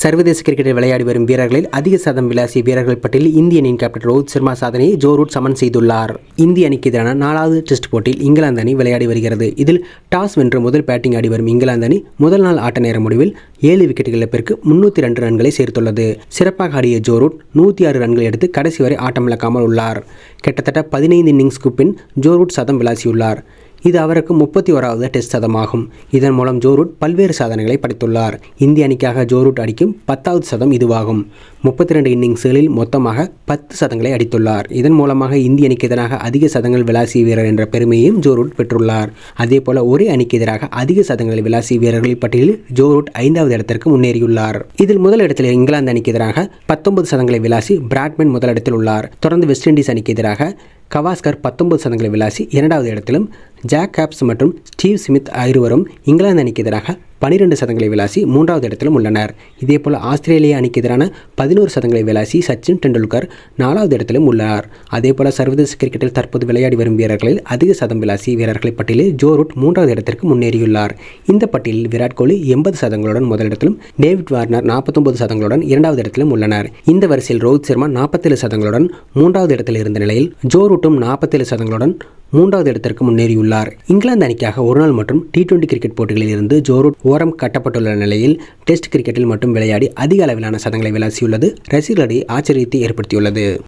சர்வதேச கிரிக்கெட்டில் விளையாடி வரும் வீரர்களில் அதிக சதம் விளாசிய வீரர்கள் பட்டியலில் இந்திய அணியின் கேப்டன் ரோஹித் சர்மா சாதனையை ஜோ ரூட் சமன் செய்துள்ளார். இந்திய அணிக்கு எதிரான நாலாவது டெஸ்ட் போட்டியில் இங்கிலாந்து அணி விளையாடி வருகிறது. இதில் டாஸ் வென்று முதல் பேட்டிங் ஆடி வரும் இங்கிலாந்து அணி முதல் நாள் ஆட்ட நேர முடிவில் ஏழு விக்கெட் இழப்பிற்கு முன்னூற்றி ரெண்டு ரன்களை சேர்த்துள்ளது. சிறப்பாக ஆடிய ஜோ ரூட் நூற்றி ஆறு ரன்கள் எடுத்து கடைசி வரை ஆட்டமிழக்காமல் உள்ளார். கிட்டத்தட்ட பதினைந்து இன்னிங்ஸ்க்கு பின் ஜோ ரூட் சதம் விளாசியுள்ளார். இது அவருக்கு முப்பத்தி ஓராவது டெஸ்ட் சதமாகும். இதன் மூலம் ஜோரூட் பல்வேறு சாதனைகளை படைத்துள்ளார். இந்திய அணிக்காக ஜோரூட் அடிக்கும் பத்தாவது சதம் இதுவாகும். முப்பத்தி ரெண்டு இன்னிங்ஸ்களில் மொத்தமாக பத்து சதங்களை அடித்துள்ளார். இதன் மூலமாக இந்திய அணிக்கு எதிராக அதிக சதங்கள் விளாசிய வீரர் என்ற பெருமையையும் ஜோரூட் பெற்றுள்ளார். அதேபோல ஒரே அணிக்கு எதிராக அதிக சதங்களை விளாசிய வீரர்கள் பட்டியலில் ஜோரூட் ஐந்தாவது இடத்திற்கு முன்னேறியுள்ளார். இதில் முதல் இடத்தில் இங்கிலாந்து அணிக்கு எதிராக பத்தொன்பது சதங்களை விளாசி பிராட்மேன் முதலிடத்தில் உள்ளார். தொடர்ந்து வெஸ்ட் இண்டீஸ் அணிக்கு எதிராக கவாஸ்கர் பத்தொன்பது சதங்களை விளாசி இரண்டாவது இடத்திலும் ஜாக் ஹாப்ஸ் மற்றும் ஸ்டீவ் ஸ்மித் இருவரும் இங்கிலாந்து அணிக்கு எதிராக பனிரெண்டு சதங்களை விளாசி மூன்றாவது இடத்திலும் உள்ளனர். இதேபோல் ஆஸ்திரேலிய அணிக்கு எதிரான பதினோரு சதங்களை விளாசி சச்சின் டெண்டுல்கர் நாலாவது இடத்திலும் உள்ளார். அதேபோல சர்வதேச கிரிக்கெட்டில் தற்போது விளையாடி வரும் வீரர்களில் அதிக சதம் விளாசி வீரர்களை பட்டியலில் ஜோ ரூட் மூன்றாவது இடத்திற்கு முன்னேறியுள்ளார். இந்த பட்டியலில் விராட் கோலி எண்பது சதங்களுடன் முதலிடத்திலும் டேவிட் வார்னர் நாற்பத்தொன்பது சதங்களுடன் இரண்டாவது இடத்திலும் உள்ளனர். இந்த வரிசையில் ரோஹித் சர்மா நாற்பத்தேழு சதங்களுடன் மூன்றாவது இடத்தில் இருந்த நிலையில் ஜோ ரூட்டும் நாற்பத்தேழு சதங்களுடன் மூன்றாவது இடத்திற்கு முன்னேறியுள்ளார். இங்கிலாந்து அணிக்காக ஒருநாள் மற்றும் டி டுவெண்டி கிரிக்கெட் போட்டிகளில் இருந்து ஜோரூட் ஓரம் கட்டப்பட்டுள்ள நிலையில் டெஸ்ட் கிரிக்கெட்டில் மட்டும் விளையாடி அதிக அளவிலான சதங்களை விளாசியுள்ளது. ரசிகர்களிடையே ஆச்சரியத்தை ஏற்படுத்தியுள்ளது.